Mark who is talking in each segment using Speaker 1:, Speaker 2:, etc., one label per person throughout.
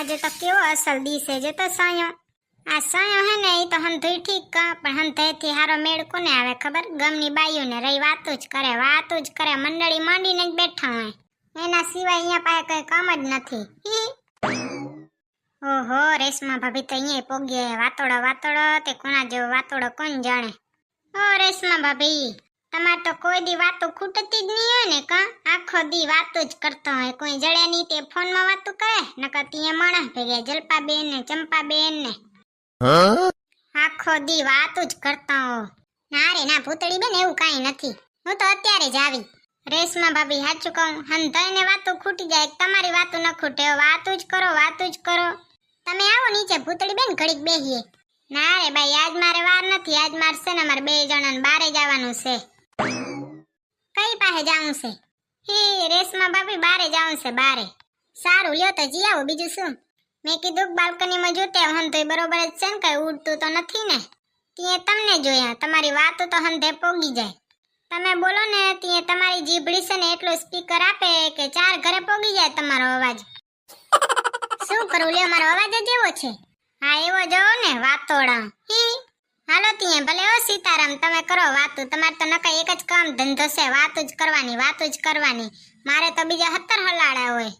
Speaker 1: આજે તો કેવો અસલ દી છે. જે તો સાયો. આ સાયો હે ને એ તો હંધોઈ ઠીક કા, પણ હંધેથી હારો મેળ કોને આવે ખબર? ગમની બાઈઓને રહી વાતો જ કરે, વાતો જ કરે, મંડળી માંડીને જ બેઠા હોય. એના સિવાય અહીંયા પાસે કઈ કામ જ નથી. ઓહો, રેશમા ભાભી તો અહીંયા પોગી, વાતોડો વાતોડો, તે કોના જેવો વાતોડો કોણ જાણે? ઓ રેશમા ભાભી. તમાર તો કોઈ દી વાતો ખૂટતી જ નહીં હોય ને કા? આખો દી વાતો જ કરતો હોય. કોઈ જડે નહીં તે ફોનમાં વાતો કરે, નકર તીએ માણસ ભેગા જલપાબેન ને ચંપાબેન ને આખો દી વાતો જ કરતા હો ના રે, ના, ભૂતળી બેન, એવું કાંઈ નથી. હું તો અત્યારે જ આવી. રેશમા ભાભી, સાચું કહું હંધાઈને વાતો ખૂટી જાય તમારી વાતો ન ખૂટે. વાતો જ કરો, વાતો જ કરો. તમે આવો નીચે, ભૂતળી બેન, ઘડીક બેહીએ. ના રે, ભાઈ, આજ મારે વાર નથી. આજ મારે છે ને મારે બે જણાને બારે જવાનું છે. કઈ પાસે જવું છે? હે, રેસમાં ભાભી બારે જવું છે, બારે. સારું, લ્યો તો જી આવો, બીજું શું? મેં કીધું બાલ્કનીમાં જોતે હમ તો બરોબર જ છે ને, કઈ ઉડતું તો નથી ને? તે તમને જોયા, તમારી વાતો તો હંધે પોગી જાય. તમે બોલો ને ત્યાં તમારી જીભડી છે ને એટલો સ્પીકર આપે કે ચાર ઘરે પોગી જાય તમારો અવાજ. શું કરું, લ્યો, મારો અવાજ જ એવો છે? હા, એવો જોવો ને વાતોડા હી હાલો ત્યાં ભલે ઓ સીતારામ, તમે કરો વાતું. તમારે તો નકા એક જ કામ, ધંધો છે, વાતું જ કરવાની, વાતું જ કરવાની. મારે તો બીજા હત્તર હલાડા હોય.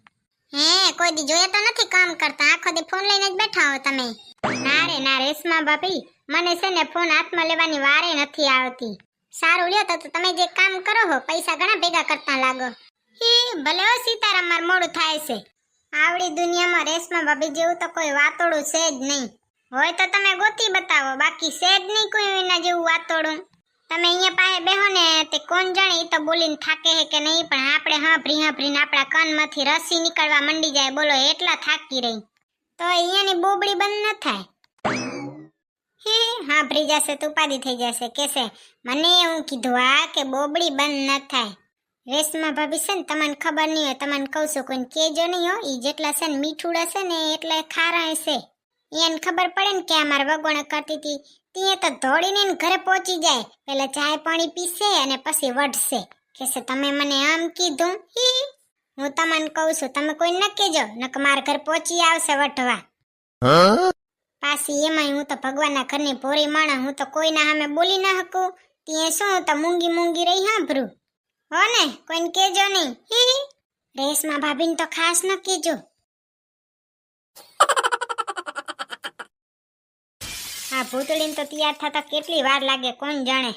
Speaker 1: હે, કોઈ દી જોઈએ તો નથી કામ કરતા. આખો દી ફોન લઈને જ બેઠા હો તમે. ના રે, ના રેશમા ભાભી, મને છે ને ફોન હાથમાં લેવાની વારે નથી આવતી. સારું લ્યો તો તમે જે કામ કરો હો, પૈસા ઘણા ભેગા કરતા લાગો. હી, ભલે ઓ સીતારામ, માર મોડું થાય છે. આવડી દુનિયામાં રેશમા ભાભી જેવું તો કોઈ વાતોડું છે જ નહીં. હોય તો તમે ગોતી બતાવો. બાકી છે નહીં કોઈ એના જેવું વાતોડું. તમે અહીંયા પાસે બેહો ને તે કોણ જાણે એ તો બોલીને થાકે હે કે નહીં, પણ આપણે હાંભરી હાંભરીને આપણા કાનમાંથી રસી નીકળવા મંડી જાય. બોલો, એટલા થાકી રહી. તો અહીંયાની બોબડી બંધ ન થાય? હે, હાંભરી જશે તો ઉપાધી થઈ જશે. કેસે, મને એવું કીધું આ કે બોબડી બંધ ન થાય. રેશમા ભાભી છે ને, તમને ખબર નહીં હોય, તમને કહું છું, કોઈને કેજો નહીં હો. એ જેટલા છે ને મીઠું હશે ને એટલે ખારા હશે. એને ખબર પડે ને કે અમારે વગોણ કરતી હતી. તો દોડીને એને ઘરે પહોંચી જાય. પેલા ચાય પાણી પીશે અને પછી વઢશે. કેસે તમે મને આમ કીધું? હી? તમને કહું છું, તમે કોઈ ન કહેજો. નક મારા ઘર પહોંચી આવશે વઢવા. પાછી એમાંય હું તો ભગવાનના ઘરની ભોરી માણા હું તો કોઈના સામે બોલી ના શકું. ત્યાં શું તો મૂંગી મૂંગી રહી સાંભળું? હો ને, કોઈને કહેજો નહીં. રેશમા ભાભીને તો ખાસ ન કહેજો. આ ભૂતળીને તો તૈયાર થતા કેટલી વાર લાગે, કોણ જાણે?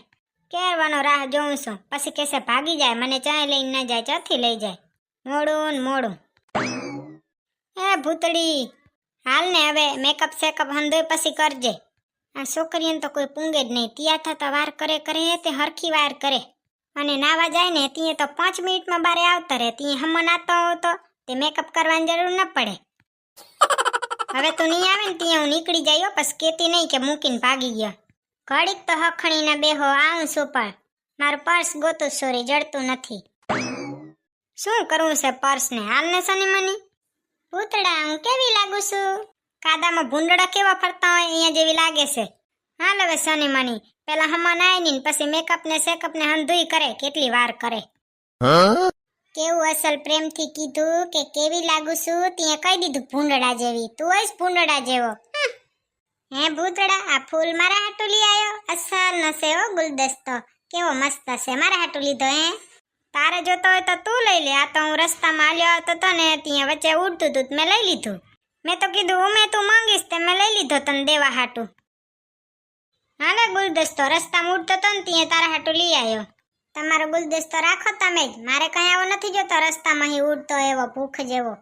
Speaker 1: કેરવાનો રાહ જોઉં છું. પછી કેસે ભાગી જાય, મને ચાય લઈને ન જાય, ચોથી લઈ જાય. મોડું ને મોડું. હે ભૂતળી હાલ ને હવે મેકઅપ સેકઅપ હંધોય પછી કરજે. આ છોકરીઓને તો કોઈ પૂંગે જ નહીં. તૈયાર થતા વાર કરે કરે, તે હરખી વાર કરે. અને નાવા જાય ને, ત્યાં તો પાંચ મિનિટમાં બારે આવતા રહે. ત્યાં હમ નાતો હો તો તે મેકઅપ કરવાની જરૂર ન પડે. હવે તું નહીં આવે ને ત્યાં હું નીકળી જાય હો, કેતી નહીં કે મૂકીને ભાગી ગયા. ઘડીક તો હખણીના બેહો આવું છું પણ. મારું પર્સ ગોતું સોરી જડતું નથી. શું કરવું છે પર્સને? હાલને સની મની? પૂતળા હું કેવી લાગુ છું? કાદામાં ભૂંડડા કેવા ફરતા હોય અહીંયા જેવી લાગે છે? હાલ હવે સની મની. પેલા હમણાં નાઈ ને પછી મેકઅપ ને શેકઅપ ને હંધુઈ કરે કેટલી વાર કરે. કેવું અસલ પ્રેમથી કીધું કે કેવી લાગુ છું, ત્યાં કહી દીધું ભૂંડડા જેવી. તું હોઈશ ભૂંડડા જેવો. હમ. હે ભૂતડા આ ફૂલ મારા હાટુ લઈ આવ્યો અસલ નસે હો ગુલદસ્તો. કેવો મસ્ત છે, મારા હાટુ લીધો હે. તારે જોતો હોય તો તું લઈ લે. આ તો હું રસ્તામાં હાલ્યો આવતો તો ને ત્યાં વચ્ચે ઉડતું હતું તો મેં લઈ લીધું. મેં તો કીધું, ઉમે, તું માંગીશ તે મેં લઈ લીધો તને દેવા હાટુ. હાલે ગુલદસ્તો, રસ્તામાં ઉડતો તો ને ત્યાં તારા હાટુ લઈ આવ્યો તમારો ગુલદસ્તો રાખો તમે જ. મારે કઈ આવો નથી જોતો, રસ્તામાં અહીં ઉડતો એવો ભૂખ જેવો.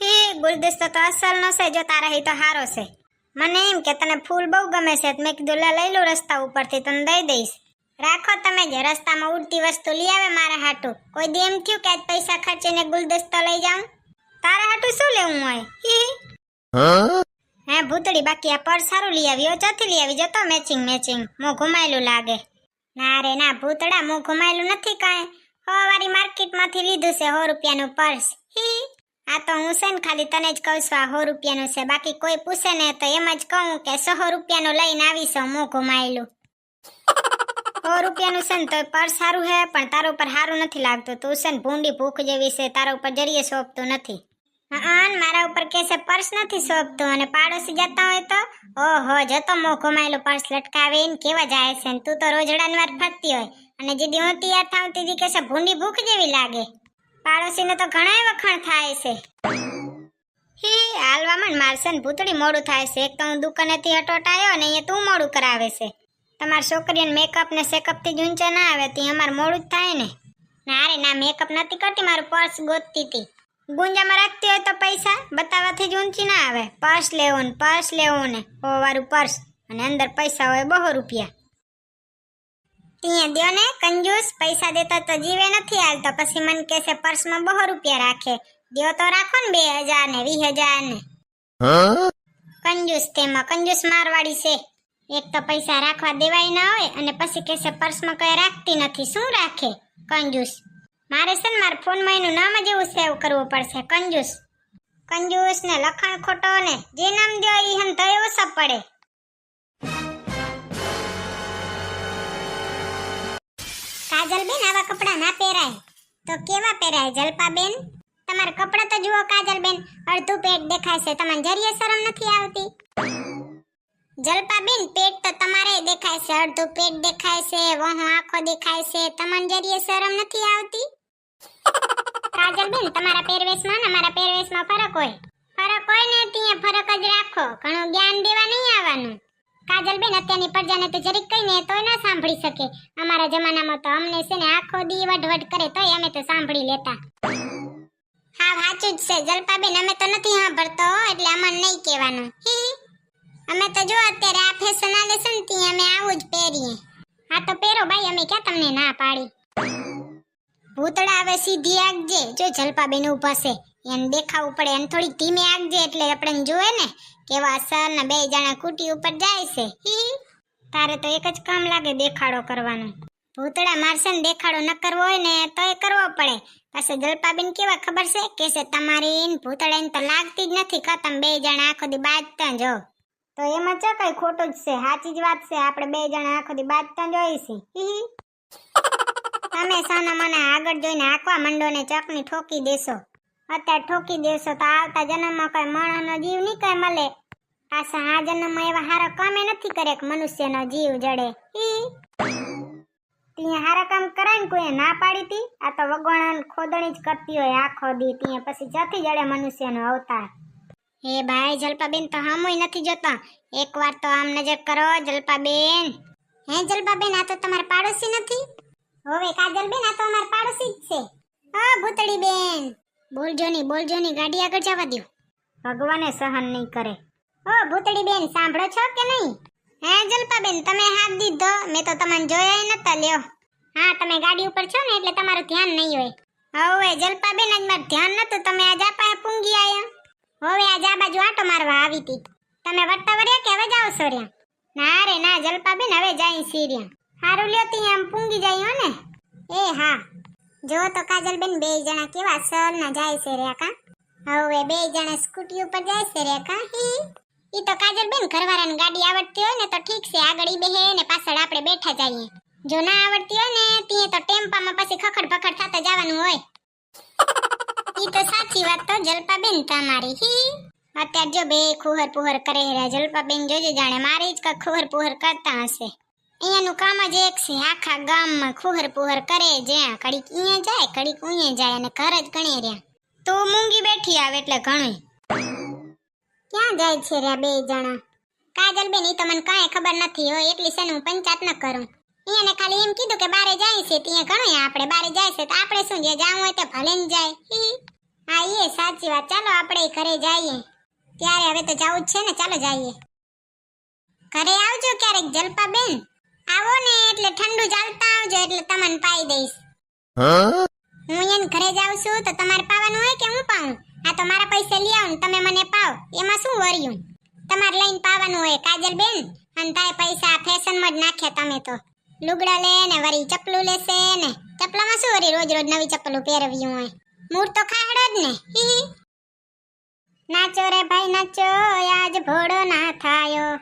Speaker 1: હે, ગુલદસ્તો તો અસલ નો છે, જો તારા હી તો હારો છે. મને એમ કે તને ફૂલ બહુ ગમે છે મેં કીધું, લે, લઈ લઉં રસ્તા ઉપરથી, તને દઈ દઈશ. રાખો તમે જ, રસ્તામાં ઉડતી વસ્તુ લઈ આવે મારા હાટુ. કોઈ દી એમ થયું કે પૈસા ખર્ચીને ગુલદસ્તો લઈ જાઉં? તારા હાટુ શું લેવું હોય? હી હી. હે, ભૂતળી બાકી આ પર સારું લઈ આવ્યો ચોથી લઈ આવી જતો મેચિંગ મેચિંગ મોં ઘુમાયેલું લાગે. ના રે ના ભૂતડા હું ઘુમાયેલું નથી કાંઈ. હવારી માર્કેટમાંથી લીધું છે સો રૂપિયાનું પર્સ. હી. આ તો હું છે ને ખાલી તને જ કહું છું, આ સો રૂપિયાનું છે. બાકી કોઈ પૂછે ને તો એમ જ કહું કે સો રૂપિયાનું લઈને આવી છું હું ઘુમાયેલું. સો રૂપિયાનું છે ને તો પર્સ સારું હે પણ તારા ઉપર સારું નથી લાગતું. તું છે ને ભૂંડી ભૂખ જેવી છે, તારા ઉપર જરીએ સોંપતું નથી. હા, મારા ઉપર કેસે પર્સ નથી શોભતું અને પાડોશી જતા હોય તો? ઓહો જતો મો ઘુમાયેલું પર્સ લટકાવે ને કેવા જાય છે ને? તું તો રોજડાની વાર ફરતી હોય. અને જે દી યાદ તૈયાર થાઉં તે કેસે ભૂંડી ભૂખ જેવી લાગે. પાડોશીને તો ઘણાય વખાણ થાય છે. હી, હાલવામાં ને મારશે ને ભૂતળી મોડું થાય છે. એક તો હું દુકાનેથી હટોટ આવ્યો ને અહીંયા તું મોડું કરાવે છે. તમારી છોકરીઓને મેકઅપ ને સેકઅપથી જ ઊંચા ના આવે ત્યાં અમારે મોડું જ થાય ને? ના રે, ના મેકઅપ નથી કરતી, મારું પર્સ ગોતતી હતી ગુંજામાં રાખતી હોય તો પૈસા બતાવવાથી જ ઊંચી ના આવે. પર્સ લેવું ને પર્સ લેવું ને. વાળું પર્સ. અને અંદર પૈસા હોય બહુ રૂપિયા. ત્યાં દો ને, કંજૂસ, પૈસા દેતા તો જીવે નથી હાલતો. પછી મને કહેશે પર્સમાં બહુ રૂપિયા રાખે. દો તો રાખો ને બે હજાર ને, વીસ હજાર ને. કંજૂસ તેમાં. કંજૂસ મારવાડી છે. એક તો પૈસા રાખવા દેવાય ના હોય. અને પછી કહેશે પર્સમાં કઈ રાખતી નથી. શું રાખે? કંજૂસ. મારે છે ને મારા ફોનમાં એનું નામ જ એવું સેવ કરવું પડશે, કંજૂસ. કંજૂસ ને લખાણ ખોટો ને જે નામ દો એ હન તો એવો સબ પડે. કાજલ બેન, આવા કપડાં ના પહેરાય. તો કેવા પહેરાય જલપા બેન તમારા કપડાં તો જુઓ કાજલ બેન, અડધું પેટ દેખાય છે, તમને જરીએ શરમ નથી આવતી? જલપા બેન પેટ તો તમારે દેખાય છે, અડધું પેટ દેખાય છે, વહુ આંખો દેખાય છે, તમને જરીએ શરમ નથી આવતી? કાજલ તમારા પહેરવેશમાં ને પહેરવેશમાં ફરક હોય. ફરક હોય ને ત્યાં ફરક જ રાખો. ઘણું જ્ઞાન દેવા નહીં આવવાનું. કાજલ અત્યારની પ્રજાને તો જરીક કઈ ને તોય ના સાંભળી શકે. અમારા જમાનામાં તો અમને છે ને આખો દી વઢવટ કરે તોય અમે તો સાંભળી લેતા. હા સાચું જ છે. જલપાબેન, અમે તો નથી સાંભળતો એટલે અમને નહીં કહેવાનું. અમે તો જો અત્યારે આ ફેશન આલે છે ને, ત્યાં અમે આવું જ પહેરીએ. હા, તો પહેરો ભાઈ, અમે ક્યાં તમને ના પાડી? ભૂતડા હવે સીધી આગજે જો જલપાબેન ઊભા છે. એને દેખાવું પડે એને થોડીક ધીમે આગજે એટલે આપણે જોવે ને, કેવા સર ને બે જણા કુટી ઉપર જાય છે. તારે તો એક જ કામ લાગે દેખાડો કરવાનો. ભૂતળા મારશે ને દેખાડો ન કરવો હોય ને તો એ કરવો પડે. પાસે જલપાબેન કેવા ખબર છે? કે છે, તમારી ભૂતળા ભૂતડાને તો લાગતી જ નથી ખતમ બે જણા આખો દી બાજતા જો તો એમાં ચો કઈ ખોટું જ છે, સાચી જ વાત છે, આપણે બે જણા આખો દી બાજતા જોઈ છે હી. તમે સાના મને આગળ જોઈને આંકવા મંડો ને ચકની ઠોકી દેશો. અત્યારે ઠોકી દેશો તો આવતા જન્મમાં કઈ માણસનો જીવ નહીં કઈ મળે. પાછા આ જન્મમાં એવા હારા કામે નથી કરે કે મનુષ્યનો જીવ જડે. ઈ. ત્યાં હારા કામ કરાય ને કોઈ ના પાડી તી આ તો વગોણા ખોદણી જ કરતી હોય, આખો દી ત્યાં પછી જતી જડે મનુષ્યનો અવતાર. હે ભાઈ, જલપાબેન તો હામુય નથી જોતા. એકવાર તો આમ નજર કરો, જલપાબેન. હે જલપાબેન, આ તો તમારા પાડોશી નથી? હવે કાજલ બેન, આ તો અમાર પાડોશી જ છે. હા, ભૂતળી બેન. બોલજો ની બોલજો ની ગાડી આગળ જવા દો ભગવાને સહન નહીં કરે. ઓ, ભૂતળી બેન, સાંભળો છો કે નહીં? હે જલપા બેન તમે હાથ દીધો. મેં તો તમને જોયા નતા લ્યો. હા, તમે ગાડી ઉપર છો ને, એટલે તમારું ધ્યાન નહીં હોય. હવે જલપા બેન આજ મારું ધ્યાન નતું. તમે આજ આપા પૂંગી આવ્યા હવે આજ આ બાજુ આટો મારવા આવી તી તમે વટ્ટા વર્યા કે હવે જાઓ સોર્યા? ના રે, ના જલપા બેન હવે જાય સીર્યા. હારું લ્યો તી, આમ પૂંગી જાય હો ને. એ હા, જો તો કાજલબેન બે જણા કેવા સર ના જાય છે રે કા હવે બે જણા સ્કૂટી ઉપર જાય છે રે કા હી. ઈ તો કાજલબેન ઘરવાળાને ગાડી આવડતી હોય ને તો ઠીક છે, આગળ ઈ બેહે ને પાછળ આપણે બેઠા જઈએ. જો ના આવડતી હોય ને ત્યાં તો ટેમ્પામાં પછી ખખડ પખડ થતા જવાનું હોય. ઈ તો સાચી વાત તો જલપાબેન તમારી, હી. અત્યારે જો બે ખુહર પુહર કરે રહ્યા જલપાબેન જોજે જાણે મારી જ કાંઈક ખુહર પુહર કરતા હશે. અહીંયાનું કામ જ એક છે. આખા ગામમાં ખુહર પુહર કરે જ્યાં કડીક અહીંયા જાય, કડીક અહીંયા જાય અને ઘર જ ગણે રહ્યા. તો મૂંગી બેઠી આવે એટલે ઘણું ક્યાં જાય છે રે બે જણા? કાજલ બેન ઈ તો મને કાંઈ ખબર નથી હોય, એટલી છે હું પંચાયત ન કરું. એને ખાલી એમ કીધું કે બારે જાય છે ત્યાં ઘણું આપણે, બારે જાય છે તો આપણે શું જે જાવું હોય તો ભલે ને જાય. હા એ સાચી વાત. ચાલો આપણે ઘરે જઈએ. ત્યારે હવે તો જવું જ છે ને, ચાલો જઈએ. ઘરે આવજો ક્યારેક જલપા બેન આવો ને એટલે ઠંડુ ચાલતા આવજો એટલે તમને પાઈ દઈશ. હું? એને ઘરે જાઉં છું તો તમારે પાવાનું હોય કે હું પાઉં? આ તો મારા પૈસે લઈ આવું તમે મને પાવ. એમાં શું વર્યું? તમારે લઈને પાવાનું હોય કાજલ બેન અને તાય પૈસા ફેશનમાં જ નાખ્યા તમે તો. લુગડા લે ને વરી ચપલું લેશે ને. ચપલામાં શું વરી રોજ રોજ નવી ચપ્પલું પહેરવ્યું હોય? મૂળ તો ખાહડો જ ને. નાચો રે ભાઈ નાચો આજ ભોળો ના થાયો.